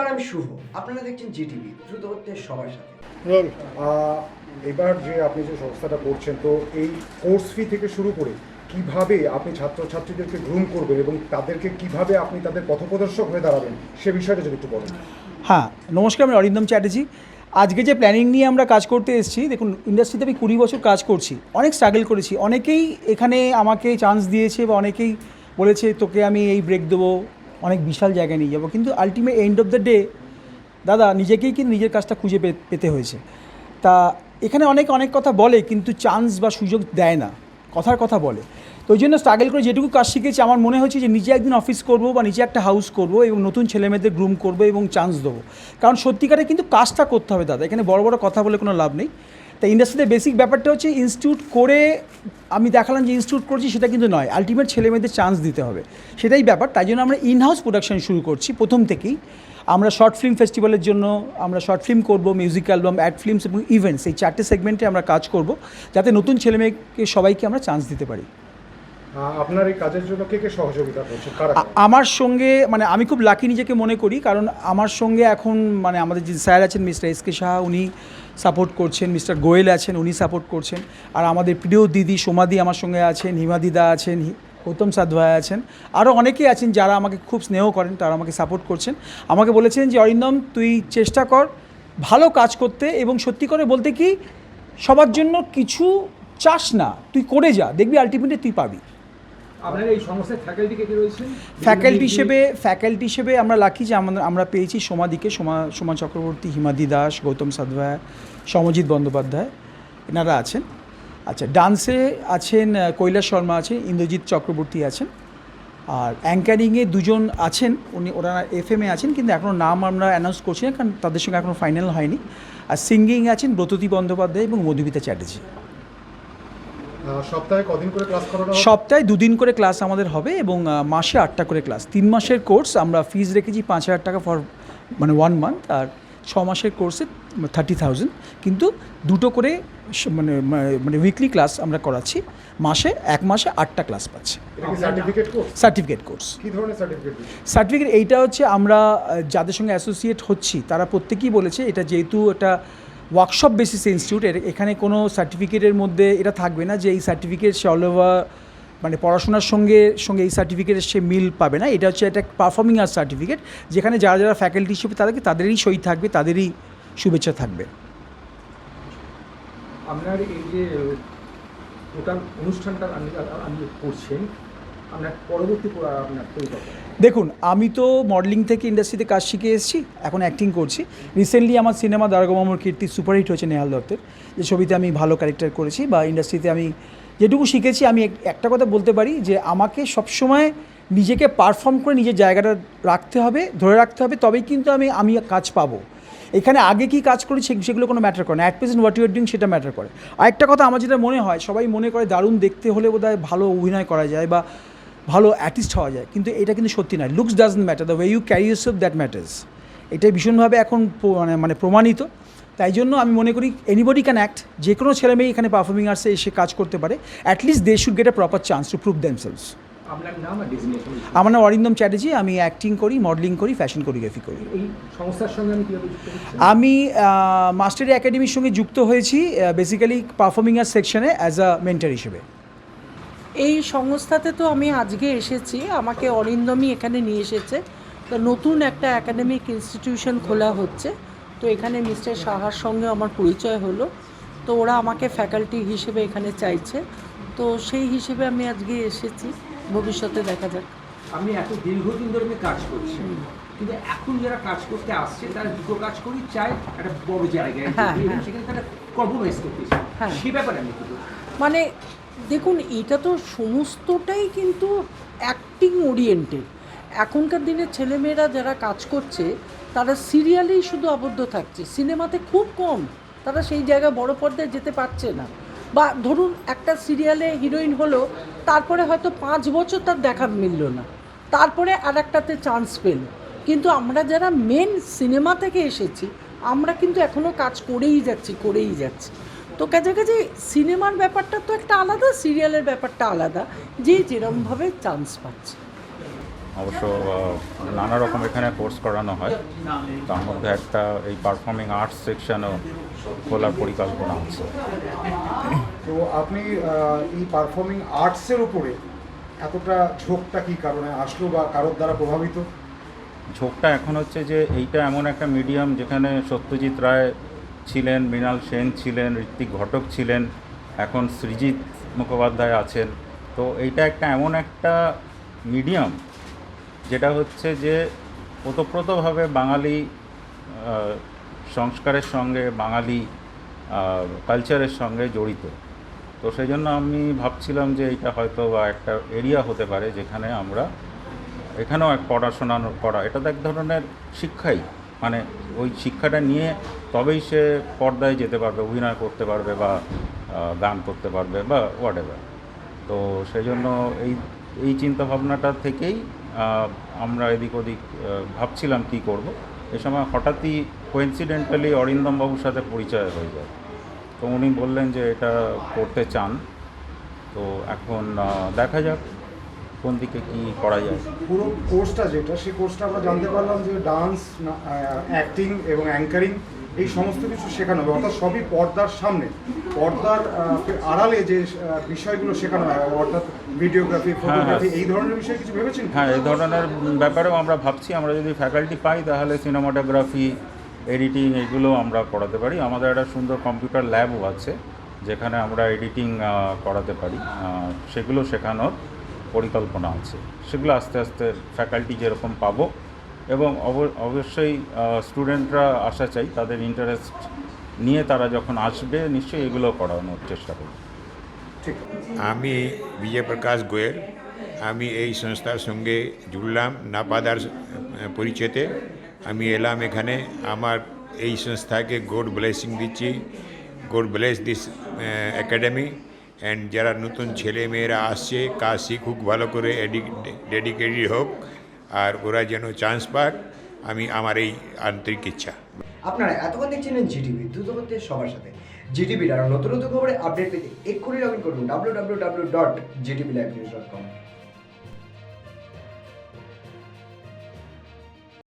নমস্কার আমি শুভ। আপনারা দেখছেন জিটিভি দ্রুত হচ্ছে সবার সাথে। এবার যে আপনি যে সংস্থাটা করছেন তো এই কোর্স ফি থেকে শুরু করে কীভাবে আপনি ছাত্রছাত্রীদেরকে গ্রুম করবেন এবং তাদেরকে কীভাবে আপনি তাদের পথপ্রদর্শক হয়ে দাঁড়াবেন সে বিষয়টা যদি একটু বলেন। হ্যাঁ নমস্কার আমি অরিন্দম চ্যাটার্জি। আজকে যে প্ল্যানিং নিয়ে আমরা কাজ করতে এসেছি দেখুন ইন্ডাস্ট্রিতে আমি কুড়ি বছর কাজ করছি অনেক স্ট্রাগল করেছি। অনেকেই এখানে আমাকে চান্স দিয়েছে বা অনেকেই বলেছে তোকে আমি এই ব্রেক দেবো। অনেক বিশাল জায়গায় নিয়ে যাব। কিন্তু ultimate end of the day দাদা, নিজেকেই কিন্তু নিজের কাজটা খুঁজে পেতে হয়েছে। তা এখানে অনেক অনেক কথা বলে, কিন্তু চান্স বা সুযোগ দেয় না। কথার কথা বলে। তো ওই জন্য স্ট্রাগল করে যেটুকু কাজ শিখেছি, আমার মনে হচ্ছে যে নিজে একদিন অফিস করব বা নিজে একটা হাউস করব এবং নতুন ছেলেমেয়েদের গ্রুম করব এবং চান্স দেবো। কারণ সত্যিকারে কিন্তু কাজটা করতে হবে, দাদা। এখানে বড় বড় কথা বলে কোনো লাভ নেই। তা ইন্ডাস্ট্রিতে বেসিক ব্যাপারটা হচ্ছে ইনস্টিটিউট করে আমি দেখালাম যে ইনস্টিটিউট করছি সেটা কিন্তু নয়। আলটিমেট ছেলে মেয়েদের চান্স দিতে হবে। সেটাই ব্যাপার। তাই জন্য আমরা ইনহাউস প্রোডাকশন শুরু করছি প্রথম থেকেই। আমরা শর্ট ফিল্ম ফেস্টিভ্যালের জন্য আমরা শর্ট ফিল্ম করব মিউজিক অ্যালবাম অ্যাড ফিল্মস এবং ইভেন্টস এই চারটে সেগমেন্টে আমরা কাজ করব। যাতে নতুন ছেলেমেয়েকে সবাইকে আমরা চান্স দিতে পারি। আপনার এই কাজের জন্য কে কে সহযোগিতা করছে আমার সঙ্গে মানে আমি খুব লাকি নিজেকে মনে করি, কারণ আমার সঙ্গে এখন মানে আমাদের যে স্যার আছেন মিস্টার এস কে সাহা, উনি সাপোর্ট করছেন, মিস্টার গোয়েল আছেন, উনি সাপোর্ট করছেন। আর আমাদের প্রিয় দিদি সোমাদি আমার সঙ্গে আছেন হিমাদিদা আছেন গৌতম সাধভাই আছেন। আরও অনেকেই আছেন যারা আমাকে খুব স্নেহ করেন, তারা আমাকে সাপোর্ট করছেন। আমাকে বলেছেন যে, অরিন্দম, তুই চেষ্টা কর ভালো কাজ করতে এবং সত্যি করে বলতে কি, সবার জন্য কিছু চাস না, তুই করে যা, দেখবি আলটিমেটলি তুই পাবি। ফ্যাকাল্টি হিসেবে ফ্যাকাল্টি হিসেবে আমরা লাকি যে আমাদের আমরা পেয়েছি সোমাদিকে সোমা সোমা চক্রবর্তী হিমাদি দাস গৌতম সাধভায় সমজিৎ বন্দ্যোপাধ্যায়। এনারা আছেন। আচ্ছা ডান্সে আছেন কৈলাস শর্মা আছে ইন্দ্রজিৎ চক্রবর্তী আছেন। আর অ্যাঙ্কারিংয়ে দুজন আছেন উনি ওরা এফ এম এ আছেন কিন্তু এখনও নাম আমরা অ্যানাউন্স করছি না কারণ তাদের সঙ্গে এখনও ফাইনাল হয়নি। আর সিঙ্গিং আছেন ব্রততী বন্দ্যোপাধ্যায় এবং মধুমিতা চ্যাটার্জি। সপ্তাহে কদিন করে ক্লাস করানো সপ্তাহে দুদিন করে ক্লাস আমাদের হবে এবং মাসে আটটা করে ক্লাস। তিন মাসের কোর্স আমরা ফিজ রেখেছি পাঁচ হাজার টাকা ফর মানে ওয়ান মান্থ আর ছ মাসের কোর্সে থার্টি থাউজেন্ড কিন্তু দুটো করে মানে মানে উইকলি ক্লাস আমরা করাচ্ছি। মাসে এক মাসে আটটা ক্লাস পাচ্ছি। সার্টিফিকেট কোর্স সার্টিফিকেট এইটা হচ্ছে আমরা যাদের সঙ্গে অ্যাসোসিয়েট হচ্ছি তারা প্রত্যেকেই বলেছে এটা যেহেতু একটা ওয়ার্কশপ বেসিস ইনস্টিটিউট এখানে কোনো সার্টিফিকেটের মধ্যে এটা থাকবে না যে এই সার্টিফিকেট সে অল ওভার মানে পড়াশোনার সঙ্গে সঙ্গে এই সার্টিফিকেটের সে মিল পাবে না। এটা হচ্ছে একটা পারফর্মিং আর্ট সার্টিফিকেট যেখানে যারা যারা ফ্যাকাল্টি হিসেবে তাদেরকে, তাদেরই সই থাকবে, তাদেরই শুভেচ্ছা থাকবে। আপনার এই যে অনুষ্ঠানটা আপনি করছেন দেখুন, আমি তো মডেলিং থেকে ইন্ডাস্ট্রিতে কাজ শিখে এসেছি, এখন অ্যাক্টিং করছি। রিসেন্টলি আমার সিনেমা দারগমামুর কীর্তি সুপারহিট হয়েছে নেহাল দত্তের। যে ছবিতে আমি ভালো ক্যারেক্টার করেছি বা ইন্ডাস্ট্রিতে আমি যেটুকু শিখেছি, আমি এক- একটা কথা বলতে পারি যে আমাকে সবসময় নিজেকে পারফর্ম করে নিজের জায়গাটা রাখতে হবে, ধরে রাখতে হবে, তবেই কিন্তু আমি আমি কাজ পাবো। এখানে আগে কি কাজ করি সে- সেগুলো কোনো ম্যাটার করে না। At present what your doing সেটা ম্যাটার করে। আরেকটা কথা আমার যেটা মনে হয়, সবাই মনে করে দারুণ দেখতে হলে বোধহয় ভালো অভিনয় করা যায় বা ভালো আর্টিস্ট হওয়া যায় কিন্তু এটা কিন্তু সত্যি নয়। Looks doesn't matter the way you carry yourself that matters এটাই ভীষণভাবে এখন মানে মানে প্রমাণিত। তাই জন্য আমি মনে করি এনিবডি ক্যান অ্যাক্ট যে কোনো ছেলে মেয়ে এখানে পারফর্মিং আর্টসে এসে কাজ করতে পারে at least they should get a proper chance to prove themselves আমার নাম অরিন্দম চ্যাটার্জি আমি অ্যাক্টিং করি মডেলিং করি ফ্যাশন কোরিওগ্রাফি করি। আমি মাস্টারি একাডেমির সঙ্গে যুক্ত হয়েছি বেসিক্যালি পারফর্মিং আর্টস সেকশনে অ্যাজ আ মেন্টার হিসেবে। এই সংস্থাতে তো আমি আজকে এসেছি। আমাকে অরিন্দমই এখানে নিয়ে এসেছে। তো নতুন একটা একাডেমিক ইনস্টিটিউশন খোলা হচ্ছে। তো এখানে মিস্টার সাহার সঙ্গে আমার পরিচয় হলো। তো ওরা আমাকে ফ্যাকাল্টি হিসেবে এখানে চাইছে। তো সেই হিসেবে আমি আজকে এসেছি। ভবিষ্যতে দেখা যাক। আমি এত দীর্ঘদিন ধরে কাজ করছি। কিন্তু এখন যারা কাজ করতে আসছে তারা দুটো কাজ করি চায় একটা বড় জায়গায়। হ্যাঁ, হ্যাঁ। সেখানে তারা কম্প্রোমাইজ করতে চায় হ্যাঁ। সে ব্যাপারে আমি মানে দেখুন, এটা তো সমস্তটাই কিন্তু অ্যাক্টিং ওরিয়েন্টেড এখনকার দিনে ছেলেমেয়েরা যারা কাজ করছে, তারা সিরিয়ালেই শুধু আবদ্ধ থাকছে। সিনেমাতে খুব কম। তারা সেই জায়গায় বড় পর্দায় যেতে পারছে না। বা ধরুন, একটা সিরিয়ালে হিরোইন হলো, তারপরে হয়তো পাঁচ বছর তার দেখা মিলল না। তারপরে আর একটাতে চান্স পেল। কিন্তু আমরা যারা মেন সিনেমা থেকে এসেছি, আমরা কিন্তু এখনও কাজ করেই যাচ্ছি করেই যাচ্ছি। তো কাজে কাজে সিনেমার ব্যাপারটা তো একটা আলাদা সিরিয়ালের ব্যাপারটা আলাদা। যে যেরমভাবে চান্স পাচ্ছে। অবশ্য নানা রকম এখানে কোর্স করানো হয়। তার মধ্যে একটা এই পারফর্মিং আর্টস সেকশনও খোলার পরিকল্পনা আছে। তো আপনি এই পারফর্মিং আর্টসের উপরে এতটা ঝোঁকটা কি কারণে আসলো বা কারোর দ্বারা প্রভাবিত? ঝোঁকটা এখন হচ্ছে যে এইটা এমন একটা মিডিয়াম যেখানে সত্যজিৎ রায় ছিলেন, মৃণাল সেন ছিলেন, ঋত্বিক ঘটক ছিলেন, এখন সৃজিৎ মুখোপাধ্যায় আছেন। তো এইটা একটা এমন একটা মিডিয়াম যেটা হচ্ছে যে ওতপ্রোতভাবে বাঙালি সংস্কারের সঙ্গে, বাঙালি কালচারের সঙ্গে জড়িত। তো সেই জন্য আমি ভাবছিলাম যে এটা হয়তো বা একটা এরিয়া হতে পারে যেখানে আমরা এখানেও এক পড়াশোনা করা, এটা তো এক ধরনের শিক্ষাই। মানে ওই শিক্ষাটা নিয়ে তবেই সে পর্দায় যেতে পারবে, অভিনয় করতে পারবে বা গান করতে পারবে বা হোয়াট তো সেই জন্য এই এই চিন্তাভাবনাটা থেকেই আমরা এদিক ওদিক ভাবছিলাম কী করব। এ সময় হঠাৎই কোইন্সিডেন্টালি অরিন্দমবাবুর সাথে পরিচয় হয়ে যায়। তো উনি বললেন যে এটা করতে চান। তো এখন দেখা যাক। কোন দিকে কী করা যায়? পুরো কোর্সটা যেটা সেই কোর্সটা আমরা জানতে পারলাম যে ডান্স অ্যাক্টিং এবং অ্যাঙ্কারিং এই সমস্ত কিছু শেখানো হবে অর্থাৎ সবই পর্দার সামনে। পর্দার আড়ালে যে বিষয়গুলো শেখানো হয় অর্থাৎ ভিডিওগ্রাফি ফটোগ্রাফি এই ধরনের বিষয়ে কিছু ভেবেছেন? হ্যাঁ এই ধরনের ব্যাপারেও আমরা ভাবছি আমরা যদি ফ্যাকাল্টি পাই তাহলে সিনেমাটোগ্রাফি এডিটিং এগুলো আমরা করাতে পারি। আমাদের একটা সুন্দর কম্পিউটার ল্যাবও আছে যেখানে আমরা এডিটিং করাতে পারি। সেগুলো শেখানোর। পরিকল্পনা আছে। সেগুলো আস্তে আস্তে ফ্যাকাল্টি যেরকম পাবো এবং অব- অবশ্যই স্টুডেন্টরা আসা চাই তাদের ইন্টারেস্ট নিয়ে তারা যখন আসবে নিশ্চয়ই এগুলো করানোর চেষ্টা করব। ঠিক। আমি বিজয়প্রকাশ গোয়েল। আমি এই সংস্থার সঙ্গে জুড়লাম নাপাদার পরিচয়তে। আমি এলাম এখানে। আমার এই সংস্থাকে গোড ব্লেসিং দিচ্ছি। God bless this academy and যারা নতুন ছেলে মেয়েরা আসছে, কাজ শিখুক, ভালো করে ডেডিকেটেড হোক, আর ওরা যেন চান্স পাক, আমি আমার এই আন্তরিক ইচ্ছা। আপনারা এতক্ষণ দেখছিলেন জিটিভি দ্রুত করতে সবার সাথে। জিটিভির আরও নতুন নতুন খবরে আপডেট পেতে এক্ষুনি লগ ইন করুন W W W dot ZTV live news dot com